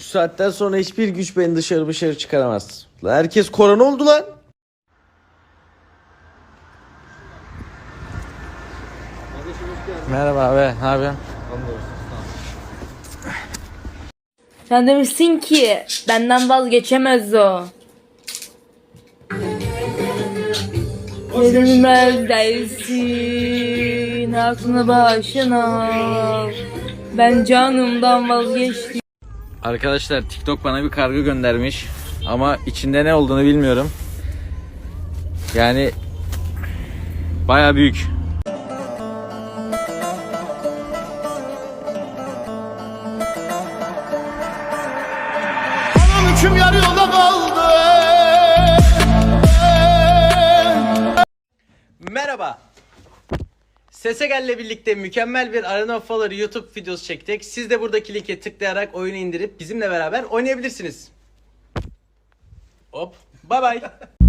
Şu saatten sonra hiçbir güç beni dışarı dışarı çıkaramaz. Lan herkes korona oldu lan. Merhaba abi, ne yapıyorsun? Sen demişsin ki benden vazgeçemez o. Yenilmez dersin aklını başına. Ben canımdan vazgeçtim. Arkadaşlar TikTok bana bir kargo göndermiş ama içinde ne olduğunu bilmiyorum. Yani baya büyük. Anam hüküm yarı yolda kaldı Merhaba. Sesegel'le birlikte mükemmel bir Arena of Valor YouTube videosu çektik. Siz de buradaki linke tıklayarak oyunu indirip bizimle beraber oynayabilirsiniz. Hop. Bye bye.